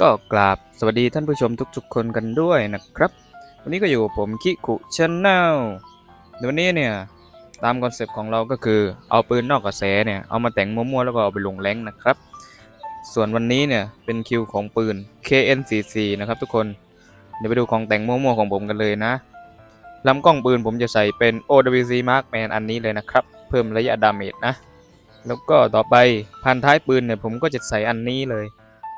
ก็กราบสวัสดีท่านผู้ชมทุกๆคนกันด้วยนะครับ วันนี้ก็อยู่กับผมคิคุชแนลวันนี้เนี่ยตามคอนเซปต์ของเราก็คือเอาปืนนอกกระแสเนี่ยเอามาแต่งมั่วๆแล้วก็เอาไปลงแรงนะครับ ส่วนวันนี้เนี่ยเป็นคิวของปืน KN44 นะครับทุกคนเดี๋ยวไปดูของแต่งมั่วๆของผมกันเลยนะลำกล้องปืนผมจะใส่เป็น OWC Markman อันนี้เลยนะครับ เพิ่มระยะดาเมจนะ แล้วก็ต่อไปพันท้ายปืนเนี่ยผมก็จะใส่อันนี้เลย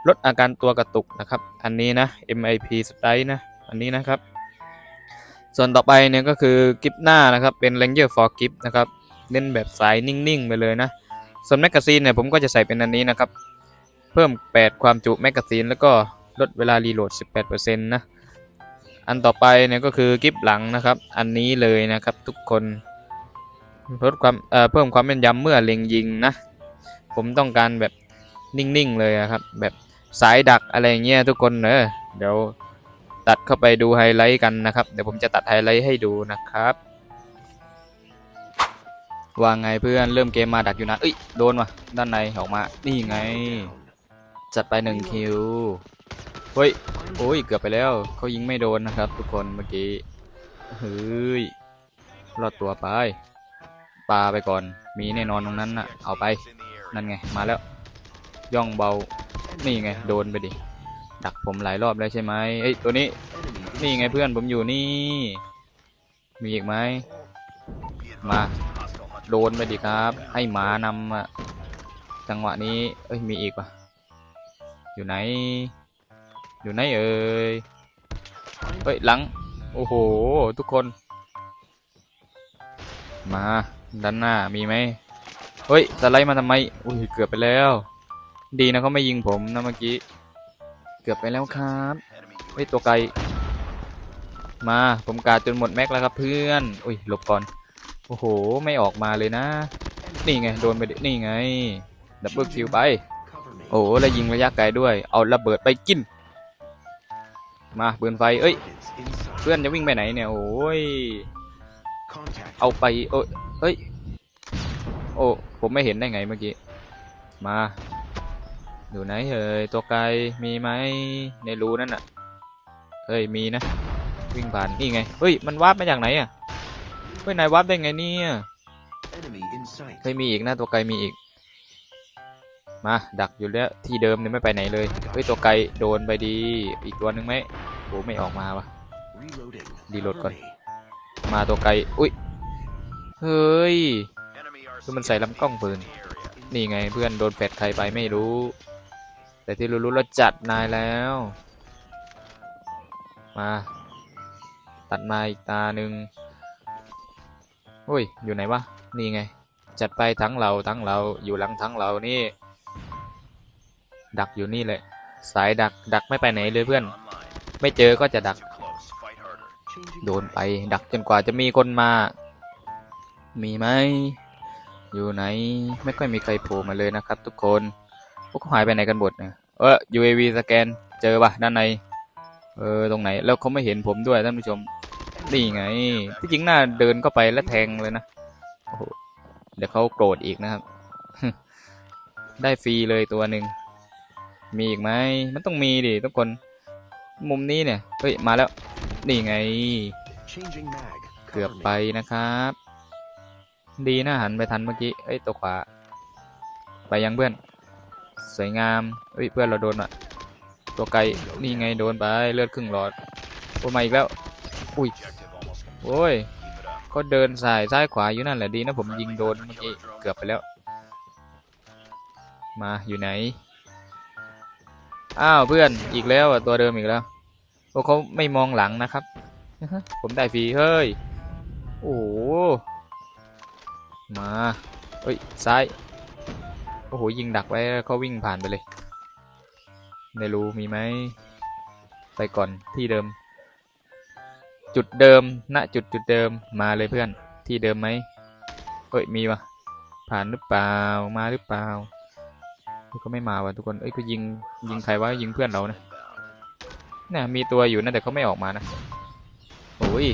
ลดอาการตัวกระตุกนะครับ อันนี้นะ MIP Strike นะ อันนี้นะครับ ส่วนต่อไปเนี่ยก็คือกิฟหน้านะครับ เป็น Ranger for g i f นะครับ เล่นแบบสายนิ่งๆ ไปเลยนะ ส่วนแมกกาซีนเนี่ยผมก็จะใส่เป็นอันนี้นะครับ เพิ่ม 8 ความจุแมกกาซีนแล้วก็ลดเวลารีโหลด 18%นะ อันต่อไปเนี่ยก็คือกิฟหลังนะครับ อันนี้เลยนะครับทุกคน ลดความเอ่อเพิ่มความแม่นยำเมื่อเล็งยิงนะ ผมต้องการแบบนิ่งๆ เลยอะครับ แบบ สายดักอะไรเงี้ยทุกคนเนอะเดี๋ยวตัดเข้าไปดูไฮไลท์กันนะครับ เดี๋ยวผมจะตัดไฮไลท์ให้ดูนะครับว่าไงเพื่อนเริ่มเกมมาดักอยู่นะเอ้ยโดนว่ะด้านในออกมา นี่ไง จัดไปหนึ่งคิวเฮ้ยโอ้ยเกือบไปแล้วเขายิงไม่โดนนะครับ ทุกคนเมื่อกี้เฮ้ยรอดตัวไปปาไปก่อนมีแน่นอนตรงนั้นน่ะเอาไปนั่นไงมาแล้ว ย่องเบา นี่ไงโดนไปดิ ดักผมหลายรอบแล้วใช่ไหมเอ้ยตัวนี้ นี่ไงเพื่อนผมอยู่นี่ มีอีกไหม มา โดนไปดิครับ ให้หมานำอะจังหวะนี้ เอ้ยมีอีกปะอยู่ไหน อยู่ไหนเอ่ยเฮ้ยหลัง โอ้โห ทุกคน มาด้านหน้ามีไหมเฮ้ยสไลด์มาทำไม อุ้ยเกือบไปแล้ว ดีนะเขาไม่ยิงผมนะเมื่อกี้ เกือบไปแล้วครับเฮ้ยตัวไกล มาผมกาจนหมดแม็กแล้วครับเพื่อน อุ้ยหลบก่อน โอ้โห ไม่ออกมาเลยนะ นี่ไงโดนไปดินี่ไง ดับเบิลคิวไป โอ้แล้วยิงระยะไกลด้วย เอาระเบิดไปกิน มาปืนไฟ เอ้ย เพื่อนจะวิ่งไปไหนเนี่ย โอ้ย เอาไป โอ้ยเฮ้ย โอ้ ผมไม่เห็นได้ไงเมื่อกี้ มา อยู่ไหนเอ่ยตัวไกลมีไหมในรูนั่นน่ะเฮ้ยมีนะ วิ่งผ่านนี่ไงเฮ้ยมันวาร์ปมาจากไหนอะเฮ้ยนายวาร์ปได้ไงเนี่ยเฮ้ยมีอีกนะตัวไกลมีอีก มาดักอยู่แล้วที่เดิมเนี่ยไม่ไปไหนเลยเฮ้ยตัวไกลโดนไปดีอีกตัวหนึ่งไหมโหไม่ออกมาวะรีโหลดก่อน มาตัวไกลอุ้ยเฮ้ยคือมันใส่ลำกล้องปืน นี่ไงเพื่อนโดนแฟดใครไปไม่รู้ แต่ที่รู้ๆเราจัดนายแล้ว มา ตัดมาอีกตาหนึ่งโอ้ย อยู่ไหนวะ นี่ไง จัดไปทั้งเราทั้งเราอยู่หลังทั้งเรานี่ ดักอยู่นี่แหละสายดักดักไม่ไปไหนเลยเพื่อน ไม่เจอก็จะดัก โดนไปดักจนกว่าจะมีคนมา มีไหมอยู่ไหน ไม่ค่อยมีใครโผล่มาเลยนะครับทุกคน พวกเขาหายไปไหนกันหมดเนี่ยเออ UAV สแกนเจอปะด้านใน เออตรงไหนแล้วเขาไม่เห็นผมด้วยท่านผู้ชมนี่ไงที่จริงน่าเดินเข้าไปแล้วแทงเลยนะโอ้โหเดี๋ยวเขาโกรธอีกนะครับ ได้ฟรีเลยตัวหนึ่งมีอีกไหมมันต้องมีดิทุกคนมุมนี้เนี่ยเฮ้ยมาแล้ว นี่ไง เกือบไปนะครับ ดีนะหันไปทันเมื่อกี้เอ้ยตัวขวา ไปยังเพื่อน สวยงามเอ้ยเพื่อนเราโดนอะ ตัวไกลนี่ไงโดนไปเลือดครึ่งหลอดโอ้มาอีกแล้วอุ้ยโอ้ยก็เดินสายซ้ายขวาอยู่นั่นแหละดีนะผมยิงโดนเมื่อกี้เกือบไปแล้ว มาอยู่ไหนอ้าวเพื่อนอีกแล้วอะตัวเดิมอีกแล้วโอ้เขาไม่มองหลังนะครับ ผมได้ฟรีเฮ้ยโอ้โหมาเอ้ยซ้าย อ้โหยิงดักไว้แล้วเขาวิ่งผ่านไปเลย ในรูมีไหมไปก่อนที่เดิม จุดเดิมณจุดจุดเดิมมาเลยเพื่อน ที่เดิมไหมเอ้ยมีวะผ่านหรือเปล่ามาหรือเปล่าเฮ้ยก็ไม่มาวะทุกคนเอ้ยก็ยิงยิงใครวะยิงเพื่อนเรานะเนี่ยมีตัวอยู่นะแต่เขาไม่ออกมานะโอ้ย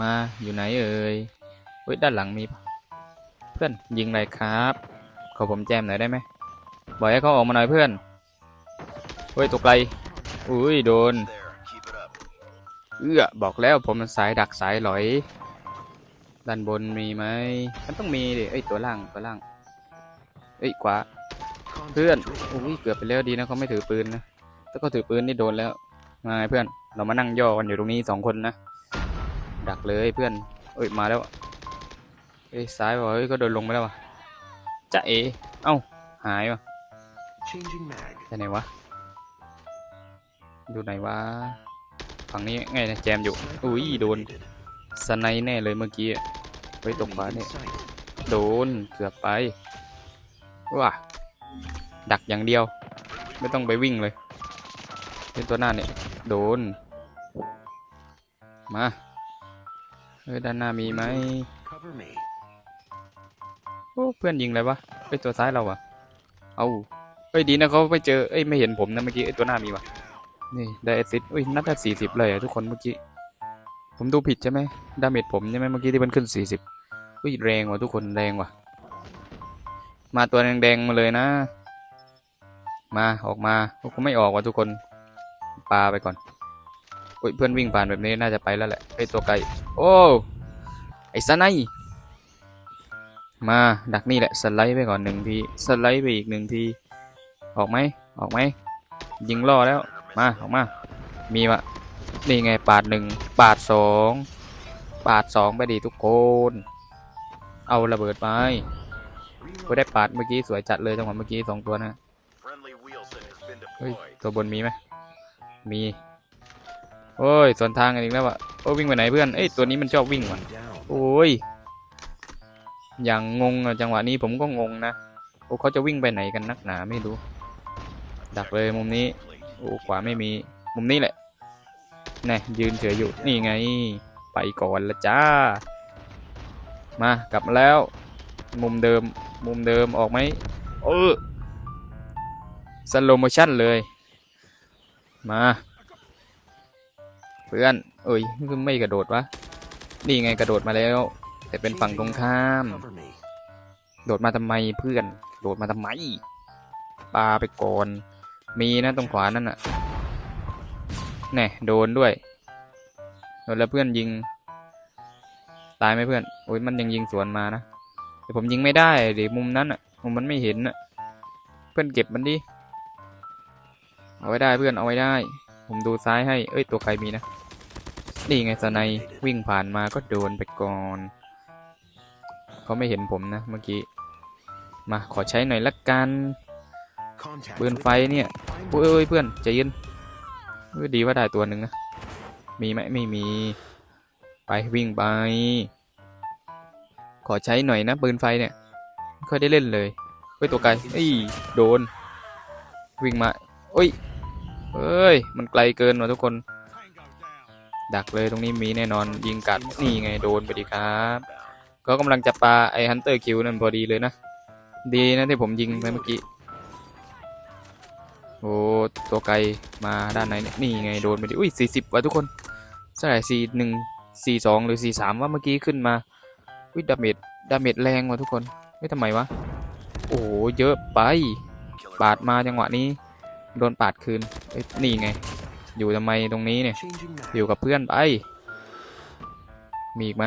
มาอยู่ไหนเอ่ยเฮ้ยด้านหลังมีเพื่อนยิงอะไรครับ ขอผมแจมหน่อยได้ไหมบอกให้เขาออกมาหน่อยเพื่อนเฮ้ยตัวไกลอุ้ยโดน เอื้อบอกแล้วผมมันสายดักสายหลอยด้านบนมีไหมมันต้องมีดิเอ้ยตัวล่างตัวล่างเอ้ยขวาเพื่อนอุ้ยเกือบไปแล้วดีนะเขาไม่ถือปืนนะถ้าเขาถือปืนนี่โดนแล้วมาไงเพื่อนเรามานั่งย่อกันอยู่ตรงนี้สองคนนะดักเลยเพื่อนเอ้ยมาแล้วเอ้ยซ้ายว่ะเฮ้ยก็เดินลงไปแล้วว่ะ จะเอ เอ้า หายว่ะ Changing mag. ไปไหนวะ ดูไหนวะ ฝั่งนี้ไงนะแจมอยู่ อุ้ยโดน สไนแน่เลยเมื่อกี้อะเฮ้ยตกขวาเนี่ย โดน เกือบไป ว้าดักอย่างเดียว ไม่ต้องไปวิ่งเลยเป็นตัวหน้าเนี่ย โดน มาเฮ้ยด้านหน้ามีไหม Cover me. โอ้เพื่อนยิงอะไรวะเอ้ยตัวซ้ายเราอะเอาเอ้ยดีนะเขาไม่เจอเอ้ยไม่เห็นผมนะเมื่อกี้เอ้ตัวหน้ามีวะนี่ได้แอสซิสต์อุ้ยนัดละสี่สิบเลยอะทุกคนเมื่อกี้ผมดูผิดใช่ไหมดาเมจผมใช่ไหมเมื่อกี้ที่มันขึ้นสี่สิบอุ้ยแรงว่ะทุกคนแรงว่ะ มาตัวแดงๆมาเลยนะ มาออกมาโอ้คงไม่ออกว่ะทุกคนปลาไปก่อนอุ้ยเพื่อนวิ่งผ่านแบบนี้น่าจะไปแล้วแหละไอตัวไก่โอ้ไอสไน มาดักนี่แหละสไลด์ไปก่อนหนึ่งทีสไลด์ไปอีกหนึ่งทีออกไหมออกไหมยิงล่อแล้วมาออกมา มีวะนี่ไงปาดหนึ่งปาดสองปาดสองไปดีทุกคน เอาระเบิดไปก็ได้ปาดเมื่อกี้สวยจัดเลยจังหวะเมื่อกี้สองตัวนะเฮ้ยตัวบนมีไหมมีโอ้ยสวนทางกันอีกแล้วอะโอ้วิ่งไปไหนเพื่อนเอ้ยตัวนี้มันชอบวิ่งว่ะโอ้ย อย่างงงจังหวะนี้ผมก็งงนะโอ้เขาจะวิ่งไปไหนกันนักหนาไม่รู้ ดักเลยมุมนี้โอ้ขวาไม่มี มุมนี้แหละแน่ยืนเฉยอยู่นี่ไง ไปก่อนละจ้า มากลับมาแล้ว มุมเดิมมุมเดิมออกไหมเออสโลโมชั่นเลย มา เพื่อน เอ้ยไม่กระโดดวะนี่ไงกระโดดมาแล้ว แต่เป็นฝั่งตรงข้าม โดดมาทำไมเพื่อน โดดมาทำไมปาไปก่อน มีนะตรงขวานั่นน่ะแน่โดนด้วย โดนแล้วเพื่อนยิง ตายไหมเพื่อน โอ้ยมันยังยิงสวนมานะแต่ผมยิงไม่ได้เดิมุมนั้นอะมุมมันไม่เห็นอะ เพื่อนเก็บมันดิ เอาไว้ได้เพื่อนเอาไว้ได้ ผมดูซ้ายให้ เอ้ยตัวใครมีนะ นี่ไงสไนวิ่งผ่านมาก็โดนไปก่อน เขาไม่เห็นผมนะเมื่อกี้ มาขอใช้หน่อยละกัน Contact. ปืน with ไฟเนี่ย Find โอ้ยเอ้ยเพื่อนใจเย็นเอ้ยดีว่าได้ตัวหนึ่งนะ มีไหมไม่มี ไปวิ่งไป ขอใช้หน่อยนะปืนไฟเนี่ยไม่ค่อยได้เล่นเลยเฮ้ยตัวไกลเอ้ยโดน วิ่งมาโอ้ยเอ้ย มันไกลเกินว่ะทุกคน ดักเลยตรงนี้มีแน่นอนยิงกัดนี่ไงโดนไปดีครับ ก็กำลังจะปาไอฮันเตอร์คิวนั่นพอดีเลยนะ ดีนะที่ผมยิงไปเมื่อกี้ โอ้ตัวไกลมาด้านไหนเนี่ยนี่ไงโดนไปดิอุ้ยสี่สิบว่ะทุกคนเท่าไหร่สี่หนึ่งสี่สองหรือสี่สามว่าเมื่อกี้ขึ้นมาอุ้ยดาเมจดาเมจแรงว่ะทุกคนไม่ทำไมวะโอ้เยอะไป ปาดมาจังหวะนี้ โดนปาดคืนเอ้ยนี่ไง อยู่ทำไมตรงนี้เนี่ย อยู่กับเพื่อนไป มีอีกไหม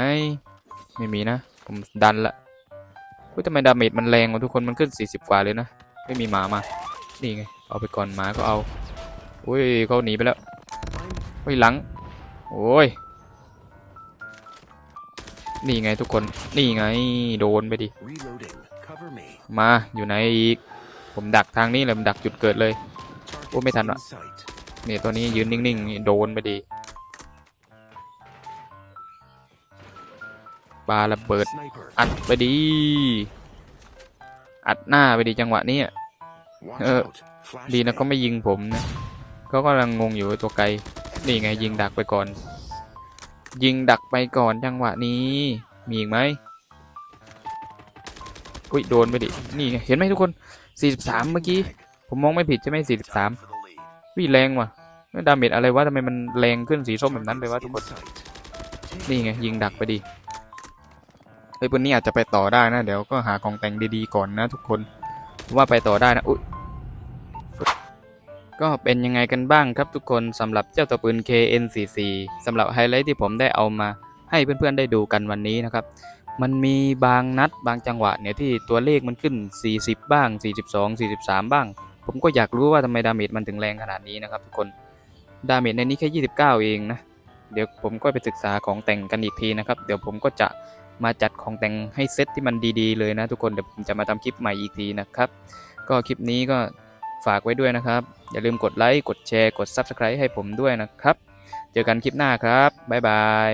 ไม่มีนะ ผมดันละเฮ้ยทำไมดาเมจมันแรงวะทุกคนมันขึ้น 40 กว่าเลยนะ ไม่มีหมามา นี่ไง เอาไปก่อนหมาก็เอา อุ้ยเขาหนีไปแล้ว Find เฮ้ยหลัง โอ้ย นี่ไงทุกคน นี่ไง โดนไปดิ มาอยู่ไหนอีก ผมดักทางนี้เลยผมดักจุดเกิดเลย Target Ủa, mấy thằng in ạ? sight. เนี่ยตัวนี้ยืนนิ่งๆ โดนไปดี ปาระเบิด Sniper. อัดไปดี อัดหน้าไปดีจังหวะนี้อะ Watch Ờ, out. Flash ดีนะเขา bang. ไม่ยิงผมนะเขากำลังงงอยู่ไอ้ตัวไกล นี่ไงยิงดักไปก่อน ยิงดักไปก่อนจังหวะนี้ มีอีกไหมอุ้ยโดนไปดิ นี่ไง เห็นไหมทุกคน 43 เมื่อกี้ ผมมองไม่ผิดใช่ไหม Time 43 for the lead. วิแรงว่ะแล้วดาเมจอะไรวะทำไมมันแรงขึ้นสีส้มแบบนั้นเลยวะทุก In คน sight. นี่ไงยิงดักไปดิเฮ้ยปืนนี้อาจจะไปต่อได้นะ เดี๋ยวก็หากองแต่งดีๆก่อนนะทุกคนว่าไปต่อได้นะอุ้ยก็เป็นยังไงกันบ้างครับทุกคนสำหรับเจ้าตัวปืน KN44 สำหรับไฮไลท์ที่ผมได้เอามาให้เพื่อนๆได้ดูกันวันนี้นะครับ มันมีบางนัดบางจังหวะเนี่ยที่ตัวเลขมันขึ้น 40 บ้าง 42 43 บ้าง ผมก็อยากรู้ว่าทำไมดาเมจมันถึงแรงขนาดนี้นะครับทุกคน ดาเมจในนี้แค่ 29 เองนะ เดี๋ยวผมก็ไปศึกษาของแต่งกันอีกทีนะครับ เดี๋ยวผมก็จะ มาจัดของแต่งให้เซตที่มันดีๆเลยนะทุกคนเดี๋ยวผมจะมาทำคลิปใหม่อีกทีนะครับ ก็คลิปนี้ก็ฝากไว้ด้วยนะครับ อย่าลืมกดไลค์กดแชร์กด Subscribe ให้ผมด้วยนะครับ เจอกันคลิปหน้าครับบ๊ายบาย